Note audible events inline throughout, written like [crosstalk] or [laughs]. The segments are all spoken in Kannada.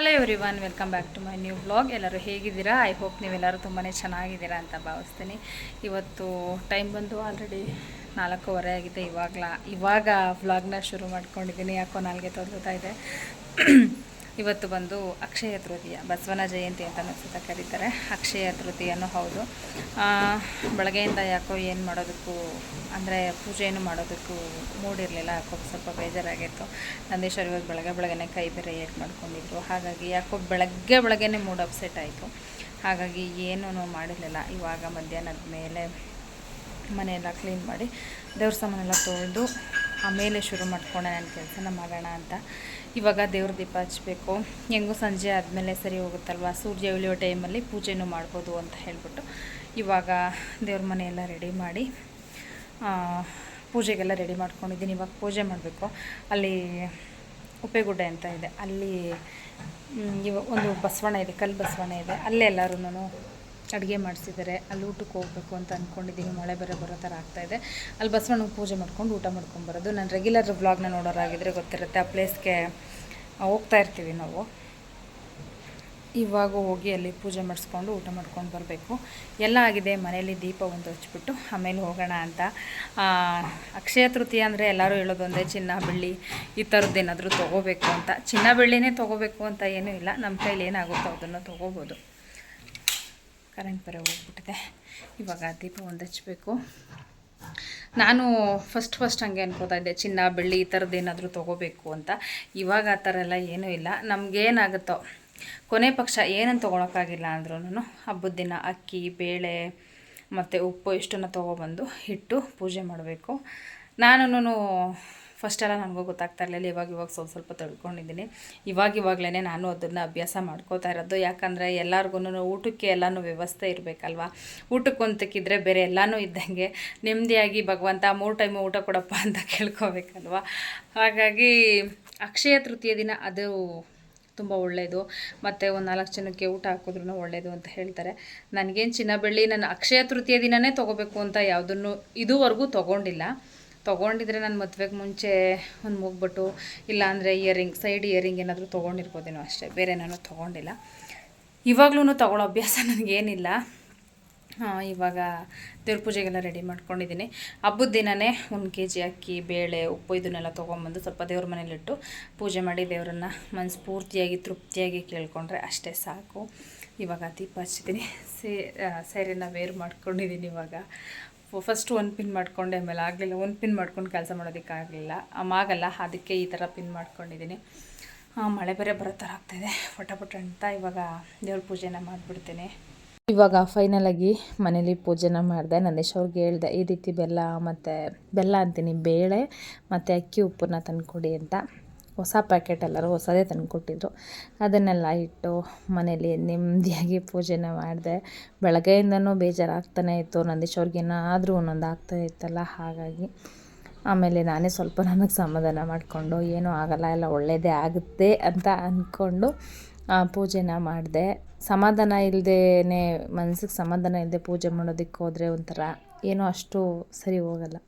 Hello everyone welcome back to my new blog ಎಲ್ಲರೂ ಹೇಗಿದ್ದೀರಾ? ಐ ಹೋಪ್ ನೀವೆಲ್ಲರೂ ತುಂಬಾ ಚೆನ್ನಾಗಿದ್ದೀರಾ ಅಂತ ಭಾವಿಸ್ತೀನಿ. ಇವತ್ತು ಟೈಮ್ ಬಂದು ಆಲ್ರೆಡಿ ನಾಲ್ಕೂವರೆ ಆಗಿದೆ ಇವಾಗಲ. ಇವಾಗ ವ್ಲಾಗ್ನ ಶುರು ಮಾಡ್ಕೊಂಡಿದ್ದೀನಿ. ಯಾಕೋ ನಾಲ್ಗೆ ತೊದಲ್ತಾ ಇದೆ. ಇವತ್ತು ಬಂದು ಅಕ್ಷಯ ತೃತೀಯ, ಬಸವನ ಜಯಂತಿ ಅಂತ ಅನ್ನಿಸುತ್ತ ಕರೀತಾರೆ. ಅಕ್ಷಯ ತೃತೀಯನೂ ಹೌದು. ಬೆಳಗ್ಗೆಯಿಂದ ಯಾಕೋ ಏನು ಮಾಡೋದಕ್ಕೂ, ಅಂದರೆ ಪೂಜೆಯನ್ನು ಮಾಡೋದಕ್ಕೂ ಮೂಡಿರಲಿಲ್ಲ ಯಾಕೋ ಸ್ವಲ್ಪ ಬೇಜಾರಾಗಿತ್ತು. ನಂದೇಶ್ವರ ಇವತ್ತು ಬೆಳಗ್ಗೆ ಬೆಳಗ್ಗೆನೆ ಕೈ ಬೇರೆ ಏಟ್ ಮಾಡ್ಕೊಂಡಿದ್ರು. ಹಾಗಾಗಿ ಯಾಕೋ ಬೆಳಗ್ಗೆ ಬೆಳಗ್ಗೆನೆ ಮೂಡ್ ಅಪ್ಸೆಟ್ ಆಯಿತು. ಹಾಗಾಗಿ ಏನೂ ಮಾಡಿರಲಿಲ್ಲ. ಇವಾಗ ಮಧ್ಯಾಹ್ನದ ಮೇಲೆ ಮನೆಯೆಲ್ಲ ಕ್ಲೀನ್ ಮಾಡಿ ದೇವ್ರ ಸಾಮಾನೆಲ್ಲ ತೊಳೆದು ಆಮೇಲೆ ಶುರು ಮಾಡ್ಕೊಂಡೆ ನನ್ನ ಕೆಲಸನ ಮಾಡೋಣ ಅಂತ. ಇವಾಗ ದೇವ್ರ ದೀಪ ಹಚ್ಚಬೇಕು ಹೆಂಗೂ ಸಂಜೆ ಆದಮೇಲೆ ಸರಿ ಹೋಗುತ್ತಲ್ವ? ಸೂರ್ಯ ಉಳಿಯೋ ಟೈಮಲ್ಲಿ ಪೂಜೆನೂ ಮಾಡ್ಬೋದು ಅಂತ ಹೇಳ್ಬಿಟ್ಟು ಇವಾಗ ದೇವ್ರ ಮನೆಯೆಲ್ಲ ರೆಡಿ ಮಾಡಿ ಪೂಜೆಗೆಲ್ಲ ರೆಡಿ ಮಾಡ್ಕೊಂಡಿದ್ದೀನಿ. ಇವಾಗ ಪೂಜೆ ಮಾಡಬೇಕು. ಅಲ್ಲಿ ಉಪ್ಪೆಗುಡ್ಡೆ ಅಂತ ಇದೆ. ಅಲ್ಲಿ ಇವ ಒಂದು ಬಸವಣ್ಣ ಇದೆ, ಕಲ್ಲು ಬಸವಣ್ಣ ಇದೆ. ಅಲ್ಲೇ ಎಲ್ಲರೂ ಅಡುಗೆ ಮಾಡಿಸಿದ್ದಾರೆ. ಅಲ್ಲಿ ಊಟಕ್ಕೆ ಹೋಗ್ಬೇಕು ಅಂತ ಅಂದ್ಕೊಂಡಿದ್ದೀನಿ ಮಳೆ ಬೇರೆ ಬರೋ ಥರ ಆಗ್ತಾಯಿದೆ ಅಲ್ಲಿ ಬಸವಣ್ಣಗೆ ಪೂಜೆ ಮಾಡ್ಕೊಂಡು ಊಟ ಮಾಡ್ಕೊಂಡು ಬರೋದು. ನಾನು ರೆಗ್ಯುಲರ್ ವ್ಲಾಗ್ನ ನೋಡೋರಾಗಿದ್ದರೆ ಗೊತ್ತಿರುತ್ತೆ, ಆ ಪ್ಲೇಸ್ಗೆ ಹೋಗ್ತಾ ಇರ್ತೀವಿ ನಾವು. ಇವಾಗ ಹೋಗಿ ಅಲ್ಲಿ ಪೂಜೆ ಮಾಡಿಸ್ಕೊಂಡು ಊಟ ಮಾಡ್ಕೊಂಡು ಬರಬೇಕು. ಎಲ್ಲ ಆಗಿದೆ. ಮನೆಯಲ್ಲಿ ದೀಪ ಒಂದು ಹಚ್ಬಿಟ್ಟು ಆಮೇಲೆ ಹೋಗೋಣ ಅಂತ. ಅಕ್ಷಯ ತೃತೀಯ ಅಂದರೆ ಎಲ್ಲರೂ ಹೇಳೋದು ಒಂದೇ, ಚಿನ್ನ, ಬೆಳ್ಳಿ, ಈ ಥರದ್ದು ಏನಾದರೂ ತೊಗೋಬೇಕು ಅಂತ. ಚಿನ್ನ, ಬೆಳ್ಳಿನೇ ತೊಗೋಬೇಕು ಅಂತ ಏನೂ ಇಲ್ಲ. ನಮ್ಮ ಕೈಲಿ ಏನಾಗುತ್ತೋ ಅದನ್ನು ತೊಗೋಬೋದು. ಕರೆಂಟ್ ಬೇರೆ ಹೋಗ್ಬಿಟ್ಟಿದೆ. ಇವಾಗ ದೀಪ ಒಂದು ಹಚ್ಚಬೇಕು ನಾನು ಫಸ್ಟ್ ಫಸ್ಟ್ ಹಂಗೆ ಅನ್ಕೋತಾ ಇದ್ದೆ, ಚಿನ್ನ, ಬೆಳ್ಳಿ ಈ ಥರದ್ದು ಏನಾದರೂ ತೊಗೋಬೇಕು ಅಂತ. ಇವಾಗ ಆ ಥರ ಎಲ್ಲ ಏನೂ ಇಲ್ಲ. ನಮಗೇನಾಗುತ್ತೋ, ಕೊನೆ ಪಕ್ಷ ಏನನ್ನು ತೊಗೊಳಕ್ಕಾಗಿಲ್ಲ ಅಂದ್ರೂ ಹಬ್ಬದ ದಿನ ಅಕ್ಕಿ, ಬೇಳೆ ಮತ್ತು ಉಪ್ಪು ಇಷ್ಟನ್ನು ತೊಗೊಬಂದು ಹಿಟ್ಟು ಪೂಜೆ ಮಾಡಬೇಕು. ನಾನು ಫಸ್ಟೆಲ್ಲ ನನಗೂ ಗೊತ್ತಾಗ್ತಾ ಇರಲಿಲ್ಲ, ಇವಾಗ ಇವಾಗ ಸ್ವಲ್ಪ ಸ್ವಲ್ಪ ತಿಳ್ಕೊಂಡಿದ್ದೀನಿ. ಇವಾಗ ಇವಾಗಲೇ ನಾನು ಅದನ್ನು ಅಭ್ಯಾಸ ಮಾಡ್ಕೋತಾ ಇರೋದು. ಯಾಕಂದರೆ ಎಲ್ಲರಿಗೂ ಊಟಕ್ಕೆ ಎಲ್ಲನೂ ವ್ಯವಸ್ಥೆ ಇರಬೇಕಲ್ವ? ಊಟಕ್ಕೆ ಒಂದಕ್ಕಿದ್ರೆ ಬೇರೆ ಎಲ್ಲನೂ ಇದ್ದಂಗೆ ನೆಮ್ಮದಿಯಾಗಿ ಭಗವಂತ ಮೂರು ಟೈಮು ಊಟ ಕೊಡಪ್ಪ ಅಂತ [laughs] ಕೇಳ್ಕೊಬೇಕಲ್ವ? ಹಾಗಾಗಿ ಅಕ್ಷಯ ತೃತೀಯ ದಿನ ಅದು ತುಂಬ ಒಳ್ಳೆಯದು ಮತ್ತು ಒಂದು ನಾಲ್ಕು ಜನಕ್ಕೆ ಊಟ ಹಾಕಿದ್ರೂ ಒಳ್ಳೆಯದು ಅಂತ ಹೇಳ್ತಾರೆ. ನನಗೇನು ಚಿನ್ನ ಬೆಳ್ಳಿ, ನಾನು ಅಕ್ಷಯ ತೃತೀಯ ದಿನವೇ ತೊಗೋಬೇಕು ಅಂತ ಯಾವುದನ್ನು ಇದುವರೆಗೂ ತೊಗೊಂಡಿಲ್ಲ. ತೊಗೊಂಡಿದ್ರೆ ನಾನು ಮದುವೆಗೆ ಮುಂಚೆ ಒಂದು ಮುಗ್ಬಿಟ್ಟು, ಇಲ್ಲಾಂದರೆ ಇಯರಿಂಗ್ ಸೈಡ್ ಇಯರಿಂಗ್ ಏನಾದರೂ ತೊಗೊಂಡಿರ್ಬೋದೇನೋ ಅಷ್ಟೇ, ಬೇರೆ ನಾನು ತೊಗೊಂಡಿಲ್ಲ. ಇವಾಗ್ಲೂ ತೊಗೊಳ್ಳೋ ಅಭ್ಯಾಸ ನನಗೇನಿಲ್ಲ ಇವಾಗ ದೇವ್ರ ಪೂಜೆಗೆಲ್ಲ ರೆಡಿ ಮಾಡ್ಕೊಂಡಿದ್ದೀನಿ. ಹಬ್ಬದ ದಿನವೇ ಒಂದು ಕೆ ಜಿ ಅಕ್ಕಿ, ಬೇಳೆ, ಉಪ್ಪು ಇದನ್ನೆಲ್ಲ ತೊಗೊಂಬಂದು ಸ್ವಲ್ಪ ದೇವ್ರ ಮನೇಲಿಟ್ಟು ಪೂಜೆ ಮಾಡಿ ದೇವರನ್ನ ಮನಸ್ಫೂರ್ತಿಯಾಗಿ ತೃಪ್ತಿಯಾಗಿ ಕೇಳ್ಕೊಂಡ್ರೆ ಅಷ್ಟೇ ಸಾಕು. ಇವಾಗ ದೀಪ ಹಚ್ಚಿದ್ದೀನಿ. ಸೇ ಸೀರೆನ ವೇರ್ ಮಾಡ್ಕೊಂಡಿದ್ದೀನಿ ಇವಾಗ. ಫಸ್ಟ್ ಒಂದು ಪಿನ್ ಮಾಡ್ಕೊಂಡೆ ಆಮೇಲೆ ಆಗಲಿಲ್ಲ. ಒಂದು ಪಿನ್ ಮಾಡ್ಕೊಂಡು ಕೆಲಸ ಮಾಡೋದಕ್ಕಾಗಲಿಲ್ಲ. ಆಗಲ್ಲ ಅದಕ್ಕೆ ಈ ಥರ ಪಿನ್ ಮಾಡ್ಕೊಂಡಿದ್ದೀನಿ. ಮಳೆ ಬೇರೆ ಬರೋ ಥರ ಆಗ್ತಾಯಿದೆ ಪಟ ಅಂತ ಇವಾಗ ದೇವ್ರ ಪೂಜೆನ ಮಾಡಿಬಿಡ್ತೀನಿ. ಇವಾಗ ಫೈನಲಾಗಿ ಮನೇಲಿ ಪೂಜೆನ ಮಾಡಿದೆ. ನಂದೇಶ್ ಅವ್ರಿಗೆ ಹೇಳಿದೆ, ಈ ರೀತಿ ಬೆಲ್ಲ ಮತ್ತು ಬೆಲ್ಲ ಅಂತೀನಿ, ಬೇಳೆ ಮತ್ತು ಅಕ್ಕಿ ಉಪ್ಪನ್ನ ತಂದುಕೊಡಿ ಅಂತ. ಹೊಸ ಪ್ಯಾಕೆಟ್ ಎಲ್ಲರೂ ಹೊಸದೇ ತಂದುಕೊಟ್ಟಿದ್ರು ಅದನ್ನೆಲ್ಲ ಇಟ್ಟು ಮನೇಲಿ ನೆಮ್ಮದಿಯಾಗಿ ಪೂಜೆನ ಮಾಡಿದೆ. ಬೆಳಗ್ಗೆಯಿಂದನೂ ಬೇಜಾರಾಗ್ತಾನೆ ಇತ್ತು. ನಂದೀಶ್ ಅವ್ರಿಗೆ ಏನಾದರೂ ಒಂದೊಂದು ಆಗ್ತಾ ಇತ್ತಲ್ಲ, ಹಾಗಾಗಿ ಆಮೇಲೆ ನಾನೇ ಸ್ವಲ್ಪ ನನಗೆ ಸಮಾಧಾನ ಮಾಡಿಕೊಂಡು, ಏನೂ ಆಗಲ್ಲ, ಎಲ್ಲ ಒಳ್ಳೆಯದೇ ಆಗುತ್ತೆ ಅಂತ ಅಂದ್ಕೊಂಡು ಪೂಜೆನ ಮಾಡಿದೆ. ಸಮಾಧಾನ ಇಲ್ಲದೇ ಮನಸ್ಸಿಗೆ ಸಮಾಧಾನ ಇಲ್ಲದೆ ಪೂಜೆ ಮಾಡೋದಕ್ಕೆ ಹೋದರೆ ಒಂಥರ ಏನೂ ಅಷ್ಟು ಸರಿ ಹೋಗಲ್ಲ.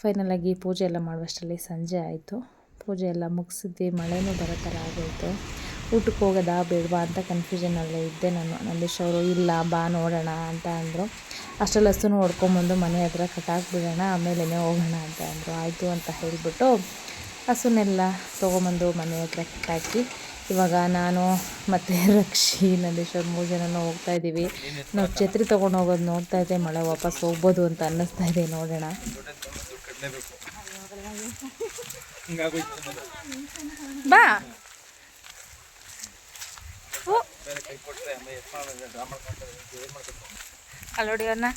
ಫೈನಲಾಗಿ ಪೂಜೆ ಎಲ್ಲ ಮಾಡುವಷ್ಟರಲ್ಲಿ ಸಂಜೆ ಆಯಿತು. ಪೂಜೆ ಎಲ್ಲ ಮುಗಿಸಿದ್ವಿ, ಮಳೆನೂ ಬರೋ ಥರ ಆಗೋಯಿತು. ಊಟಕ್ಕೆ ಹೋಗೋದಾ ಬೇಡವಾ ಅಂತ ಕನ್ಫ್ಯೂಷನಲ್ಲೇ ಇದ್ದೆ ನಾನು. ನಂದೀಶ್ ಅವರು, ಇಲ್ಲ, ಬಾ, ನೋಡೋಣ ಅಂತ ಅಂದರು. ಅಷ್ಟರಲ್ಲಿ ಹಸುನು ಹೊಡ್ಕೊಂಬಂದು ಮನೆ ಹತ್ರ ಕಟ್ಟಾಕ್ಬಿಡೋಣ ಆಮೇಲೆ ಹೋಗೋಣ ಅಂತ ಅಂದರು. ಆಯಿತು ಅಂತ ಹೇಳಿಬಿಟ್ಟು ಹಸುನೆಲ್ಲ ತೊಗೊಂಬಂದು ಮನೆ ಹತ್ರ ಕಟ್ಟಾಕಿ ಇವಾಗ ನಾನು ಮತ್ತು [laughs] ರಕ್ಷಿ ನಂದೀಶ್ವರ್ ಮೂರು ಜನನೂ ಹೋಗ್ತಾ ಇದ್ದೀವಿ. ನಾವು ಛತ್ರಿ ತೊಗೊಂಡು ಹೋಗೋದು ನೋಡ್ತಾ ಇದ್ದೆ, ಮಳೆ ವಾಪಸ್ ಹೋಗ್ಬೋದು ಅಂತ ಅನ್ನಿಸ್ತಾ ಇದೆ, ನೋಡೋಣ. ಬಾ. ಅಲ್ಲೋಡಿ ಅವ್ರನ್ನ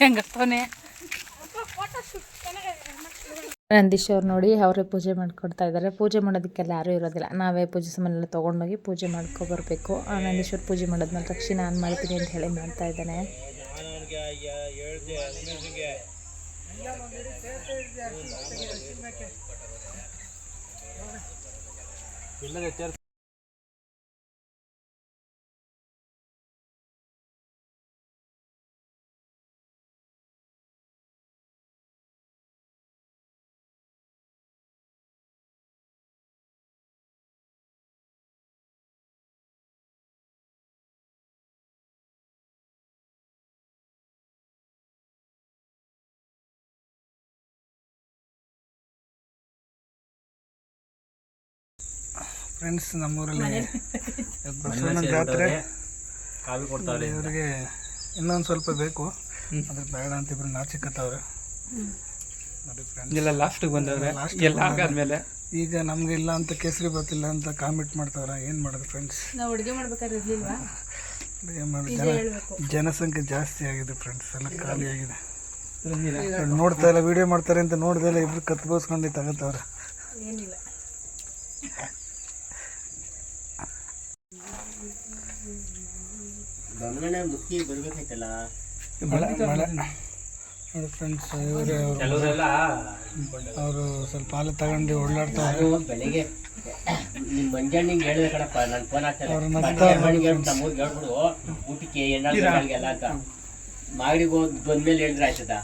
ಹೆಂಗತ್ತವನೆ ನಂದೀಶ್ ಅವ್ರು ನೋಡಿ ಅವರೇ ಪೂಜೆ ಮಾಡ್ಕೊಡ್ತಾ ಇದ್ದಾರೆ. ಪೂಜೆ ಮಾಡೋದಕ್ಕೆಲ್ಲ ಯಾರೂ ಇರೋದಿಲ್ಲ. ನಾವೇ ಪೂಜೆ ಸಾಮಾನೆಲ್ಲ ತೊಗೊಂಡೋಗಿ ಪೂಜೆ ಮಾಡ್ಕೊಬರ್ಬೇಕು. ಆ ನಂದೀಶ್ವರ್ ಪೂಜೆ ಮಾಡಿದ್ಮೇಲೆ ತಕ್ಷಣ ನಾನು ಮಾಡ್ತೀನಿ ಅಂತ ಹೇಳಿ ಮಾಡ್ತಾ ಇದ್ದಾನೆ. ಇಲ್ಲದೆ ಫ್ರೆಂಡ್ಸ್ ನಮ್ಮೂರಲ್ಲಿ ಬಸವಣ್ಣ ಜಾತ್ರೆ. ಕಾವಿ ಕೊಡ್ತಾವ್ರೆ ಇವರಿಗೆ ಇನ್ನೊಂದು ಸ್ವಲ್ಪ ಬೇಕು. ಅದ್ರ ಬೇಡ ಅಂತ ಇಬ್ರು ನಾಚಿಕತ್ತವ್ರೆ. ನೋಡಿ ಫ್ರೆಂಡ್ಸ್ ಎಲ್ಲ ಲಾಸ್ಟಿಗೆ ಬಂದವ್ರೆ. ಎಲ್ಲ ಆಗಾದ್ಮೇಲೆ ಈಗ ನಮ್ಗೆ ಇಲ್ಲ ಅಂತ ಕೇಸರಿ ಬರ್ತಿಲ್ಲ ಅಂತ ಕಾಮೆಂಟ್ ಮಾಡ್ತಾವ್ರೆ. ಏನು ಮಾಡೋದು ಫ್ರೆಂಡ್ಸ್ ನಾವು ಅಡುಗೆ ಮಾಡ್ಬೇಕಾದ್ರೆ ಇರಲಿಲ್ವಾ? ಏನು ಮಾಡೋದು ಜನ ಜನಸಂಖ್ಯೆ ಜಾಸ್ತಿ ಆಗಿದೆ ಫ್ರೆಂಡ್ಸ್ ಎಲ್ಲ ಖಾಲಿ ಆಗಿದೆ. ನೋಡ್ತಾ ಇಲ್ಲ ವಿಡಿಯೋ ಮಾಡ್ತಾರೆ ಅಂತ ನೋಡ್ದೆ ಇಲ್ಲ ಇಬ್ರು ಕತ್ಬೋಸ್ಕೊಂಡು ತಗೋತಾವ್ರೆ ಏನಿಲ್ಲ. ಮಳೆ ಮಳೆ. ನೋಡಿ ಫ್ರೆಂಡ್ಸ್ ಇವರು ಕೆಲವರೆಲ್ಲ ಅವರು ಸ್ವಲ್ಪ ಹಾಲು ತಗೊಂಡು ಓಡಾಡ್ತಾರೆ. ಬೆಳಿಗ್ಗೆ ನಿಮ್ ಮಂಜಣ್ಣಿಗೆ ಹೇಳಿದೆ ಕಣಪ್ಪ ನಾನು ಫೋನ್ ಹಾಕ್ತಾರೆ ಹೇಳ್ಬಿಡು ಊಟಕ್ಕೆ ಅಂತ. ಮಾಗಡಿಗೆ ಹೋದ್ ಬಂದ್ಮೇಲೆ ಹೇಳಿದ್ರೆ ಆಯ್ತದ?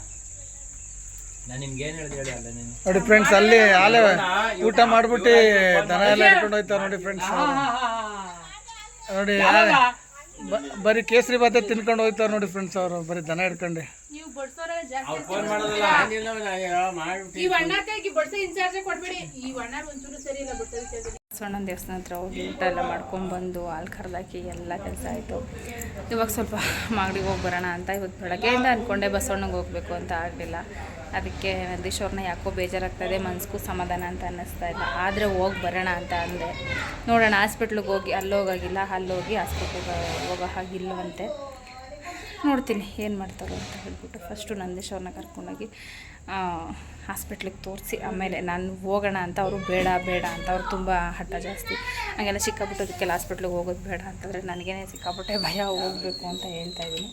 ನಾನು ನಿಮ್ಗೆ ಏನು ಹೇಳಿದೆ ಹೇಳಿ ಅಲ್ಲ ನೋಡಿ ಫ್ರೆಂಡ್ಸ್ ಅಲ್ಲಿ ಹಾಲೆ ಊಟ ಮಾಡ್ಬಿಟ್ಟು ದನ ಎಲ್ಲ ಹಿಡ್ಕೊಂಡು ಹೋಯ್ತಾರೆ ನೋಡಿ ಫ್ರೆಂಡ್ಸ್ ನೋಡಿ ಬರೀ ಕೇಸರಿ ಬಾತ ತಿನ್ಕೊಂಡು ಹೋಯ್ತಾರ ನೋಡಿ ಫ್ರೆಂಡ್ಸ್ ಅವರು ಬರೀ ದನ ಹಿಡ್ಕೊಂಡು. ಅವ್ರು ಫೋನ್ ಮಾಡೋದಲ್ಲ. ಮಾಡ್ಬಿಟ್ಟು ಈ ಅಣ್ಣ ಕೈಗೆ ಇನ್ಚಾರ್ಜ್ ಕೊಡ್ಬೇಡಿ ಈ ಅಣ್ಣ ಒಂಚೂರು ಸರಿ ಇಲ್ಲ ಬಸವಣ್ಣನ ದೇವಸ್ಥಾನ ಹತ್ರ ಹೋಗಿ ಊಟ ಎಲ್ಲ ಮಾಡ್ಕೊಂಡ್ಬಂದು ಹಾಲು ಕರ್ದಾಕಿ ಎಲ್ಲ ಕೆಲಸ ಆಯಿತು. ಇವಾಗ ಸ್ವಲ್ಪ ಮಾಗಡಿಗೆ ಹೋಗಿ ಬರೋಣ ಅಂತ ಇವತ್ತು ಬೆಳಗ್ಗೆಯಿಂದ ಅಂದ್ಕೊಂಡೆ ಬಸವಣ್ಣಗೆ ಹೋಗಬೇಕು ಅಂತ ಆಗಲಿಲ್ಲ. ಅದಕ್ಕೆ ನಂದೀಶ್ವರನ ಯಾಕೋ ಬೇಜಾರಾಗ್ತದೆ ಮನ್ಸಿಗೂ ಸಮಾಧಾನ ಅಂತ ಅನ್ನಿಸ್ತಾ ಇಲ್ಲ. ಆದರೆ ಹೋಗಿ ಬರೋಣ ಅಂತ ಅಂದೆ. ನೋಡೋಣ ಹಾಸ್ಪಿಟ್ಲಿಗೆ ಹೋಗಿ ಅಲ್ಲಿ ಹೋಗಾಗಿಲ್ಲ, ಅಲ್ಲಿ ಹೋಗಿ ಹಾಸ್ಪಿಟ್ಲಿಗೆ ಹೋಗೋ ಹಾಗಿಲ್ಲವಂತೆ ನೋಡ್ತೀನಿ ಏನು ಮಾಡ್ತಾರೋ ಅಂತ ಹೇಳ್ಬಿಟ್ಟು ಫಸ್ಟು ನಂದೀಶ್ವರನ ಕರ್ಕೊಂಡೋಗಿ ಹಾಸ್ಪಿಟ್ಲಿಗೆ ತೋರಿಸಿ, ಆಮೇಲೆ ನಾನು ಹೋಗೋಣ ಅಂತ ಅವರು ಬೇಡ ಬೇಡ ಅಂತ ಅವ್ರು ತುಂಬ ಹಠ ಜಾಸ್ತಿ. ಹಂಗೆಲ್ಲ ಸಿಕ್ಕಾಬಿಟ್ಟೋದಕ್ಕೆಲ್ಲ ಹಾಸ್ಪಿಟ್ಲಿಗೆ ಹೋಗೋದು ಬೇಡ ಅಂತಂದರೆ ನನಗೇನೆ ಸಿಕ್ಕಾಪಟ್ಟೆ ಭಯ, ಹೋಗಬೇಕು ಅಂತ ಹೇಳ್ತಾ ಇದ್ದೀನಿ.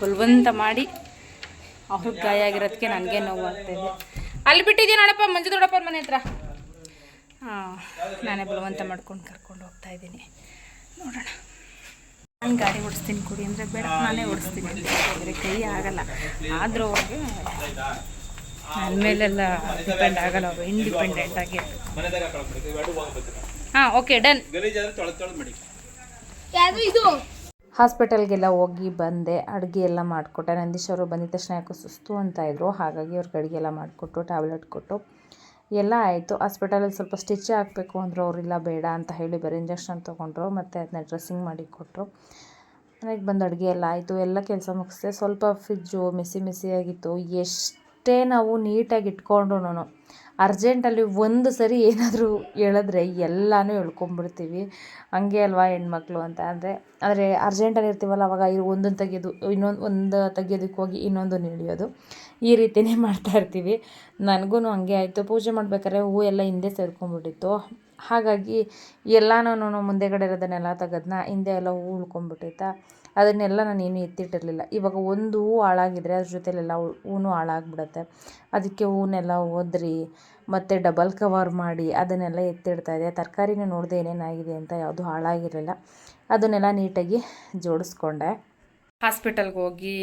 ಬಲವಂತ ಮಾಡಿ ಅವ್ರಿಗೆ ಗಾಯ ಆಗಿರೋದಕ್ಕೆ ನನಗೆ ನೋವು ಆಗ್ತಾಯಿದೆ ಅಲ್ಲಿ ಬಿಟ್ಟಿದ್ದೀನಿ ನೋಡಪ್ಪ ಮಂಜು ದೊಡ್ಡಪ್ಪ ಮನೆ ಹತ್ರ? ಹಾಂ ನಾನೇ ಬಲವಂತ ಮಾಡ್ಕೊಂಡು ಕರ್ಕೊಂಡು ಹೋಗ್ತಾ ಇದ್ದೀನಿ. ನೋಡೋಣ. ನಾನು ಗಾಡಿ ಓಡಿಸ್ತೀನಿ ಕೊಡಿ ಅಂದರೆ ಬೇಡ ನಾನೇ ಓಡಿಸ್ತೀನಿ ಅಂದರೆ ಕೈ ಆಗಲ್ಲ. ಆದರೂ ಅವ್ರಿಗೆ ನನ್ನ ಮೇಲೆಲ್ಲ ಡಿಪೆಂಡ್ ಆಗಲ್ಲ ಅವರು ಇಂಡಿಪೆಂಡೆಂಟ್ ಆಗಿ ಹಾಂ ಓಕೆ ಡನ್ ಇದು? ಹಾಸ್ಪಿಟಲ್ಗೆಲ್ಲ ಹೋಗಿ ಬಂದೆ ಅಡುಗೆ ಎಲ್ಲ ಮಾಡಿಕೊಟ್ಟೆ. ನಂದೀಶ್ ಅವರು ಬಂದಿದ್ದ ತಕ್ಷಣ ಯಾಕೋ ಸುಸ್ತು ಅಂತ ಇದ್ರು. ಹಾಗಾಗಿ ಅವ್ರಿಗೆ ಅಡುಗೆ ಎಲ್ಲ ಮಾಡಿಕೊಟ್ಟು ಟ್ಯಾಬ್ಲೆಟ್ ಕೊಟ್ಟು ಎಲ್ಲ ಆಯಿತು. ಹಾಸ್ಪಿಟಲಲ್ಲಿ ಸ್ವಲ್ಪ ಸ್ಟಿಚ್ ಹಾಕಬೇಕು ಅಂದರು ಅವರಿಲ್ಲ ಬೇಡ ಅಂತ ಹೇಳಿ ಬೇರೆ ಇಂಜೆಕ್ಷನ್ ತೊಗೊಂಡ್ರು. ಮತ್ತು ಅದನ್ನ ಡ್ರೆಸ್ಸಿಂಗ್ ಮಾಡಿ ಕೊಟ್ಟರು ಮನೆಗೆ ಬಂದು ಅಡುಗೆ ಎಲ್ಲ ಆಯಿತು. ಎಲ್ಲ ಕೆಲಸ ಮುಗಿಸಿದೆ. ಸ್ವಲ್ಪ ಫ್ರಿಜ್ಜು ಮಿಸಿ ಆಗಿತ್ತು. ಎಷ್ಟೇ ನಾವು ನೀಟಾಗಿ ಇಟ್ಕೊಂಡ್ರು ಅರ್ಜೆಂಟಲ್ಲಿ ಒಂದು ಸರಿ ಏನಾದರೂ ಹೇಳಿದ್ರೆ ಎಲ್ಲನೂ ಹೇಳ್ಕೊಂಬಿಡ್ತೀವಿ ಹಂಗೆ ಅಲ್ವಾ ಹೆಣ್ಮಕ್ಳು ಅಂತ. ಅಂದರೆ, ಆದರೆ ಅರ್ಜೆಂಟಲ್ಲಿ ಇರ್ತೀವಲ್ಲ, ಅವಾಗ ಒಂದೊಂದು ತೆಗೆಯೋದು ಇನ್ನೊಂದು, ಒಂದು ತೆಗೆಯೋದಕ್ಕೆ ಹೋಗಿ ಇನ್ನೊಂದು ಹಿಡಿಯೋದು ಈ ರೀತಿಯೇ [laughs] ಮಾಡ್ತಾ ಇರ್ತೀವಿ. ನನಗೂ ಹಂಗೆ ಆಯಿತು. ಪೂಜೆ ಮಾಡ್ಬೇಕಾದ್ರೆ ಹೂವು ಎಲ್ಲ ಹಿಂದೆ ಸೇರ್ಕೊಂಡ್ಬಿಟ್ಟಿತ್ತು ಹಾಗಾಗಿ ಎಲ್ಲನೂ ಮುಂದೆಗಡೆ ಇರೋದನ್ನೆಲ್ಲ ತೆಗೆದ್ನ ಹಿಂದೆ ಎಲ್ಲ ಹೂ ಉಳ್ಕೊಂಡ್ಬಿಟ್ಟೈತಾ ಅದನ್ನೆಲ್ಲ ನಾನು ಏನು ಎತ್ತಿಟ್ಟಿರಲಿಲ್ಲ. ಇವಾಗ ಒಂದು ಹೂ ಹಾಳಾಗಿದ್ರೆ ಅದ್ರ ಜೊತೆಲೆಲ್ಲ ಹೂವು ಹಾಳಾಗ್ಬಿಡತ್ತೆ. ಅದಕ್ಕೆ ಹೂನೆಲ್ಲ ಒದ್ರಿ ಮತ್ತು ಡಬಲ್ ಕವರ್ ಮಾಡಿ, ಅದನ್ನೆಲ್ಲ ಎತ್ತಿಡ್ತಾ ಇದೆ. ತರಕಾರಿನೂ ನೋಡಿದೆ ಏನೇನಾಗಿದೆ ಅಂತ ಯಾವುದು ಹಾಳಾಗಿರಲಿಲ್ಲ. ಅದನ್ನೆಲ್ಲ ನೀಟಾಗಿ ಜೋಡಿಸ್ಕೊಂಡೆ. ಹಾಸ್ಪಿಟಲ್ಗೆ ಹೋಗಿ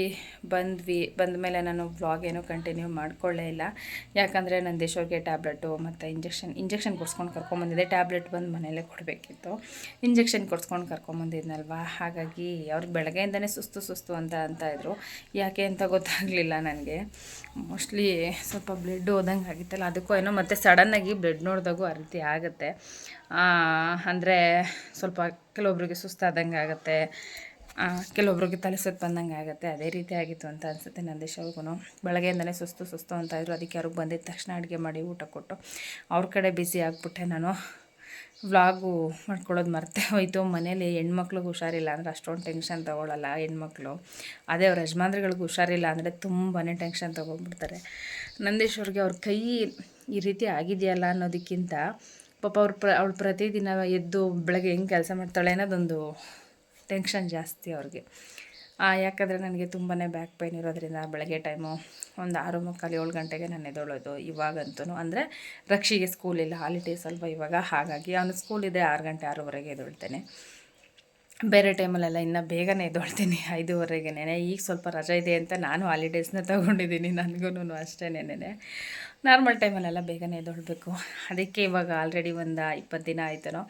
ಬಂದ್ವಿ, ಬಂದ ಮೇಲೆ ನಾನು ವ್ಲಾಗ್ ಏನೂ ಕಂಟಿನ್ಯೂ ಮಾಡ್ಕೊಳ್ಳೇ ಇಲ್ಲ. ಯಾಕಂದರೆ ನಂದೇಶ್ವರ್ಗೆ ಟ್ಯಾಬ್ಲೆಟು ಮತ್ತು ಇಂಜೆಕ್ಷನ್ ಇಂಜೆಕ್ಷನ್ ಕೊಡ್ಸ್ಕೊಂಡು ಕರ್ಕೊಂಬಂದಿದ್ದೆ ಟ್ಯಾಬ್ಲೆಟ್ ಬಂದು ಮನೆಯಲ್ಲೇ ಕೊಡಬೇಕಿತ್ತು. ಇಂಜೆಕ್ಷನ್ ಕೊಡ್ಸ್ಕೊಂಡು ಕರ್ಕೊಂಬಂದಿದ್ನಲ್ವ ಹಾಗಾಗಿ ಅವ್ರಿಗೆ ಬೆಳಗ್ಗೆಯಿಂದನೇ ಸುಸ್ತು ಸುಸ್ತು ಅಂತ ಅಂತ ಇದ್ರು. ಯಾಕೆ ಅಂತ ಗೊತ್ತಾಗಲಿಲ್ಲ ನನಗೆ. ಮೋಸ್ಟ್ಲಿ ಸ್ವಲ್ಪ ಬ್ಲಡ್ ಹೋದಂಗೆ ಆಗಿತ್ತಲ್ಲ, ಅದಕ್ಕೂ ಏನೋ ಮತ್ತು ಸಡನ್ನಾಗಿ ಬ್ಲಡ್ ನೋಡಿದಾಗೂ ಆ ರೀತಿ ಆಗುತ್ತೆ. ಅಂದರೆ ಸ್ವಲ್ಪ ಕೆಲವೊಬ್ರಿಗೆ ಸುಸ್ತಾದಂಗೆ ಆಗುತ್ತೆ. ಕೆಲವೊಬ್ರಿಗೆ ತಲೆ ಸುತ್ತು ಬಂದಂಗೆ ಆಗುತ್ತೆ. ಅದೇ ರೀತಿ ಆಗಿತ್ತು ಅಂತ ಅನಿಸುತ್ತೆ ನಂದೇಶ್ ಅವ್ರಿಗೂ ಬೆಳಗ್ಗೆಯಿಂದಲೇ ಸುಸ್ತು ಸುಸ್ತು ಅಂತ ಇದ್ರು. ಅದಕ್ಕೆ ಅವ್ರಿಗೆ ಬಂದಿದ್ದ ತಕ್ಷಣ ಅಡುಗೆ ಮಾಡಿ ಊಟ ಕೊಟ್ಟು. ಅವ್ರ ಕಡೆ ಬ್ಯುಸಿ ಆಗಿಬಿಟ್ಟೆ ನಾನು. ವ್ಲಾಗು ಮಾಡ್ಕೊಳ್ಳೋದು ಮರ್ತೆ ಹೋಯ್ತು. ಮನೇಲಿ ಹೆಣ್ಮಕ್ಳಿಗೆ ಹುಷಾರಿಲ್ಲ ಅಂದರೆ ಅಷ್ಟೊಂದು ಟೆನ್ಷನ್ ತೊಗೊಳ್ಳಲ್ಲ ಹೆಣ್ಮಕ್ಳು. ಅದೇ ಅವ್ರ ಯಜಮಾನ್ರುಗಳಿಗೆ ಹುಷಾರಿಲ್ಲ ಅಂದರೆ ತುಂಬಾ ಟೆನ್ಷನ್ ತೊಗೊಂಡ್ಬಿಡ್ತಾರೆ. ನಂದೀಶ್ ಅವ್ರಿಗೆ ಅವ್ರ ಕೈ ಈ ರೀತಿ ಆಗಿದೆಯಲ್ಲ ಅನ್ನೋದಕ್ಕಿಂತ ಪಾಪ ಅವ್ರು ಪ್ರ, ಅವ್ಳು ಪ್ರತಿದಿನ ಎದ್ದು ಬೆಳಗ್ಗೆ ಹೆಂಗೆ ಕೆಲಸ ಮಾಡ್ತಾಳೆ ಅನ್ನೋದೊಂದು ಟೆನ್ಷನ್ ಜಾಸ್ತಿ ಅವ್ರಿಗೆ. ಯಾಕಂದರೆ ನನಗೆ ತುಂಬಾ ಬ್ಯಾಕ್ ಪೈನ್ ಇರೋದ್ರಿಂದ ಬೆಳಗ್ಗೆ ಟೈಮು ಒಂದು ಆರು ಮುಕ್ಕಾಲು ಏಳು ಗಂಟೆಗೆ ನಾನು ಎದ್ದೊಳೋದು ಇವಾಗಂತೂ ಅಂದರೆ ರಕ್ಷಿಗೆ ಸ್ಕೂಲ್ ಇಲ್ಲ ಹಾಲಿಡೇಸ್ ಅಲ್ವಾ ಇವಾಗ? ಹಾಗಾಗಿ ಅವನು ಸ್ಕೂಲ್ ಇದೆ ಆರು ಗಂಟೆ ಆರೂವರೆಗೆ ಎದ್ದೊಳ್ತೇನೆ. ಬೇರೆ ಟೈಮಲ್ಲೆಲ್ಲ ಇನ್ನೂ ಬೇಗನೆ ಎದ್ದೊಳ್ತೀನಿ, ಐದೂವರೆಗೆನೆ. ಈಗ ಸ್ವಲ್ಪ ರಜೆ ಇದೆ ಅಂತ ನಾನು ಹಾಲಿಡೇಸ್ನ ತೊಗೊಂಡಿದ್ದೀನಿ ನನಗೂ ಅಷ್ಟೇ ನೆನೆ ನಾರ್ಮಲ್ ಟೈಮಲ್ಲೆಲ್ಲ ಬೇಗನೆ ಎದ್ದೊಳ್ಬೇಕು. ಅದಕ್ಕೆ ಇವಾಗ ಆಲ್ರೆಡಿ ಒಂದು ಇಪ್ಪತ್ತು ದಿನ ಆಯ್ತನೋ.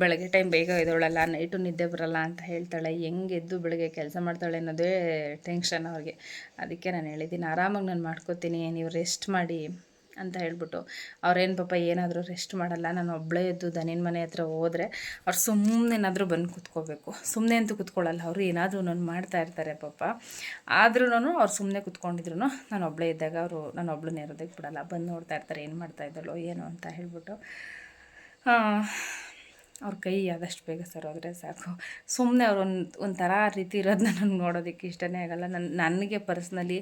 ಬೆಳಗ್ಗೆ ಟೈಮ್ ಬೇಗ ಎದ್ದೋಳಲ್ಲ ನೈಟು ನಿದ್ದೆ ಬರಲ್ಲ ಅಂತ ಹೇಳ್ತಾಳೆ. ಹೆಂಗೆ ಎದ್ದು ಬೆಳಗ್ಗೆ ಕೆಲಸ ಮಾಡ್ತಾಳೆ ಅನ್ನೋದೇ ಟೆನ್ಷನ್ ಅವ್ರಿಗೆ. ಅದಕ್ಕೆ ನಾನು ಹೇಳಿದ್ದೀನಿ ಆರಾಮಾಗಿ ನಾನು ಮಾಡ್ಕೋತೀನಿ, ನೀವು ರೆಸ್ಟ್ ಮಾಡಿ ಅಂತ ಹೇಳ್ಬಿಟ್ಟು. ಅವ್ರೇನು ಪಾಪ ಏನಾದರೂ ರೆಸ್ಟ್ ಮಾಡಲ್ಲ, ನಾನು ಒಬ್ಬಳೇ ಎದ್ದು ದನಿನ ಮನೆ ಹತ್ರ ಹೋದರೆ ಅವ್ರು ಸುಮ್ಮನೆ ಏನಾದರೂ ಬಂದು ಕೂತ್ಕೋಬೇಕು. ಸುಮ್ಮನೆ ಅಂತೂ ಕೂತ್ಕೊಳ್ಳಲ್ಲ ಅವರು ಏನಾದರೂ ನಾನು ಮಾಡ್ತಾ ಇರ್ತಾರೆ ಪಾಪ. ಆದ್ರೂ ಅವ್ರು ಸುಮ್ಮನೆ ಕೂತ್ಕೊಂಡಿದ್ರು ನಾನು ಒಬ್ಬಳೇ ಇದ್ದಾಗ ಅವರು ನಾನು ಒಬ್ಳನ್ನೇ ಇರೋದಕ್ಕೆ ಬಿಡಲ್ಲ. ಬಂದು ನೋಡ್ತಾ ಇರ್ತಾರೆ, ಏನು ಮಾಡ್ತಾ ಇದ್ದಲ್ಲೋ ಏನು ಅಂತ ಹೇಳ್ಬಿಟ್ಟು. ಅವ್ರ ಕೈ ಆದಷ್ಟು ಬೇಗ ಸರೋದ್ರೆ ಸಾಕು. ಸುಮ್ಮನೆ ಅವ್ರು ಒಂದು, ಒಂಥರ ರೀತಿ ಇರೋದನ್ನ ನನಗೆ ನೋಡೋದಕ್ಕೆ ಇಷ್ಟನೇ ಆಗಲ್ಲ. ನನ್ನ ನನಗೆ ಪರ್ಸ್ನಲಿ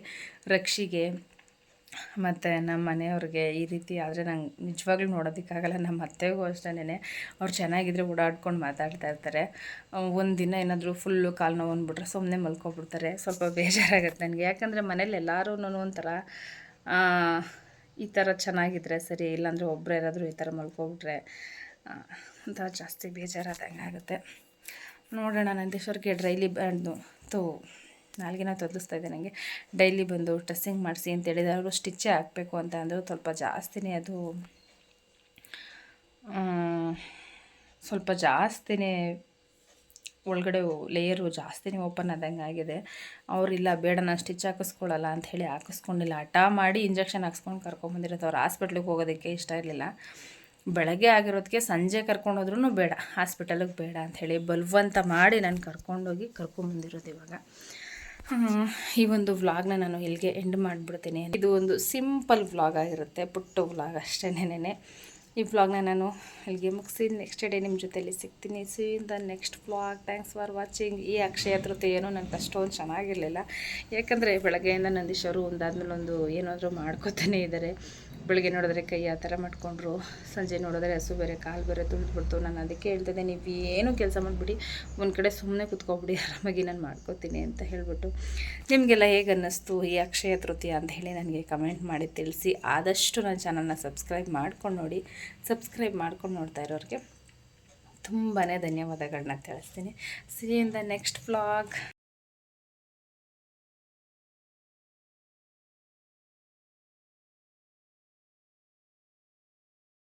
ರಕ್ಷಿಗೆ ಮತ್ತು ನಮ್ಮ ಮನೆಯವ್ರಿಗೆ ಈ ರೀತಿ ಆದರೆ ನಂಗೆ ನಿಜವಾಗ್ಲೂ ನೋಡೋದಕ್ಕಾಗಲ್ಲ. ನಮ್ಮ ಅತ್ತೆಗೂ ಅಷ್ಟೇ ಅವ್ರು ಚೆನ್ನಾಗಿದ್ರೆ ಓಡಾಡ್ಕೊಂಡು ಮಾತಾಡ್ತಾ ಇರ್ತಾರೆ. ಒಂದು ದಿನ ಏನಾದರೂ ಫುಲ್ಲು ಕಾಲು ನೋವು ಅಂದ್ಬಿಟ್ರೆ ಸುಮ್ಮನೆ ಮಲ್ಕೊಬಿಡ್ತಾರೆ. ಸ್ವಲ್ಪ ಬೇಜಾರಾಗುತ್ತೆ ನನಗೆ. ಯಾಕಂದರೆ ಮನೇಲಿ ಎಲ್ಲರೂ ಒಂಥರ ಈ ಥರ ಚೆನ್ನಾಗಿದ್ರೆ ಸರಿ, ಇಲ್ಲಾಂದರೆ ಒಬ್ಬರು ಯಾರಾದರೂ ಈ ಥರ ಮಲ್ಕೊಬಿಟ್ರೆ ಒಂಥರ ಜಾಸ್ತಿ ಬೇಜಾರಾದಂಗೆ ಆಗುತ್ತೆ. ನೋಡೋಣ, ನಂದೀಶ್ವರ್ಗೆ ಡೈಲಿ ಬಂದು ತೋ, ನಾಲ್ಗಿನ ತೊದಲಿಸ್ತಾ ಇದೆ ನನಗೆ ಡೈಲಿ ಬಂದು ಟ್ರೆಸ್ಸಿಂಗ್ ಮಾಡಿಸಿ ಅಂತ ಹೇಳಿದ್ರೆ. ಸ್ಟಿಚ್ಚೇ ಹಾಕಬೇಕು ಅಂತ ಅಂದರು. ಸ್ವಲ್ಪ ಜಾಸ್ತಿನೇ ಅದು ಸ್ವಲ್ಪ ಜಾಸ್ತಿನೇ ಒಳಗಡೆ ಲೇಯರು ಜಾಸ್ತಿನೇ ಓಪನ್ ಆದಂಗೆ ಆಗಿದೆ. ಅವರಿಲ್ಲ ಬೇಡ, ನಾನು ಸ್ಟಿಚ್ ಹಾಕಿಸ್ಕೊಳ್ಳಲ್ಲ ಅಂತ ಹೇಳಿ ಹಾಕಿಸ್ಕೊಂಡಿಲ್ಲ. ಹಠ ಮಾಡಿ ಇಂಜೆಕ್ಷನ್ ಹಾಕ್ಸ್ಕೊಂಡು ಕರ್ಕೊಂಬಂದಿರೋದು. ಅವ್ರು ಹಾಸ್ಪಿಟ್ಲಿಗೆ ಹೋಗೋದಕ್ಕೆ ಇಷ್ಟ ಇರಲಿಲ್ಲ. ಬೆಳಗ್ಗೆ ಆಗಿರೋದಕ್ಕೆ ಸಂಜೆ ಕರ್ಕೊಂಡೋದ್ರೂ ಬೇಡ, ಹಾಸ್ಪಿಟಲಿಗೆ ಬೇಡ ಅಂಥೇಳಿ ಬಲ್ವಂತ ಮಾಡಿ ನಾನು ಕರ್ಕೊಂಡೋಗಿ ಕರ್ಕೊಂಬಂದಿರೋದು ಇವಾಗ. ಈ ಒಂದು ವ್ಲಾಗ್ನ ನಾನು ಇಲ್ಲಿಗೆ ಎಂಡ್ ಮಾಡಿಬಿಡ್ತೀನಿ. ಇದು ಒಂದು ಸಿಂಪಲ್ ವ್ಲಾಗ್ ಆಗಿರುತ್ತೆ, ಪುಟ್ಟ ವ್ಲಾಗ್ ಅಷ್ಟೇನೆ ಈ ವ್ಲಾಗ್ನ ನಾನು ಇಲ್ಲಿಗೆ ಮುಗಿಸಿ ನೆಕ್ಸ್ಟ್ ಡೇ ನಿಮ್ಮ ಜೊತೆಯಲ್ಲಿ ಸಿಗ್ತೀನಿ. See the next vlog thanks for watching ಈ ಅಕ್ಷಯ ತೃತಿ ಏನೋ ನನಗೆ ಅಷ್ಟೊಂದು ಚೆನ್ನಾಗಿರಲಿಲ್ಲ. ಯಾಕಂದರೆ ಬೆಳಗ್ಗೆಯಿಂದ ನಂದೀಶವರು ಒಂದಾದ್ಮೇಲೆ ಒಂದು ಏನಾದರೂ ಮಾಡ್ಕೋತಾನೆ ಇದ್ದಾರೆ. ಬೆಳಗ್ಗೆ ನೋಡಿದ್ರೆ ಕೈ ಆ ಥರ ಮಾಡ್ಕೊಂಡ್ರು, ಸಂಜೆ ನೋಡಿದ್ರೆ ಹಸು ಬೇರೆ ಕಾಲು ಬೇರೆ ತುಳಿದ್ಬಿಡ್ತು ನಾನು ಅದಕ್ಕೆ ಹೇಳ್ತಿದ್ದೆ, ನೀವು ಏನು ಕೆಲಸ ಮಾಡಿಬಿಡಿ, ಒಂದು ಕಡೆ ಸುಮ್ಮನೆ ಕುತ್ಕೊಬಿಡಿ, ಆರಾಮಾಗಿ ನಾನು ಮಾಡ್ಕೋತೀನಿ ಅಂತ ಹೇಳಿಬಿಟ್ಟು ನಿಮಗೆಲ್ಲ ಹೇಗೆ ಅನ್ನಿಸ್ತು ಈ ಅಕ್ಷಯ ತೃತೀಯ ಅಂತ ಹೇಳಿ ನನಗೆ ಕಮೆಂಟ್ ಮಾಡಿ ತಿಳಿಸಿ. ಆದಷ್ಟು ನನ್ನ ಚಾನಲ್ನ ಸಬ್ಸ್ಕ್ರೈಬ್ ಮಾಡ್ಕೊಂಡು ನೋಡಿ, ಸಬ್ಸ್ಕ್ರೈಬ್ ಮಾಡ್ಕೊಂಡು ನೋಡ್ತಾ ಇರೋರಿಗೆ ತುಂಬಾ ಧನ್ಯವಾದಗಳನ್ನ ತಿಳಿಸ್ತೀನಿ. See in the next vlog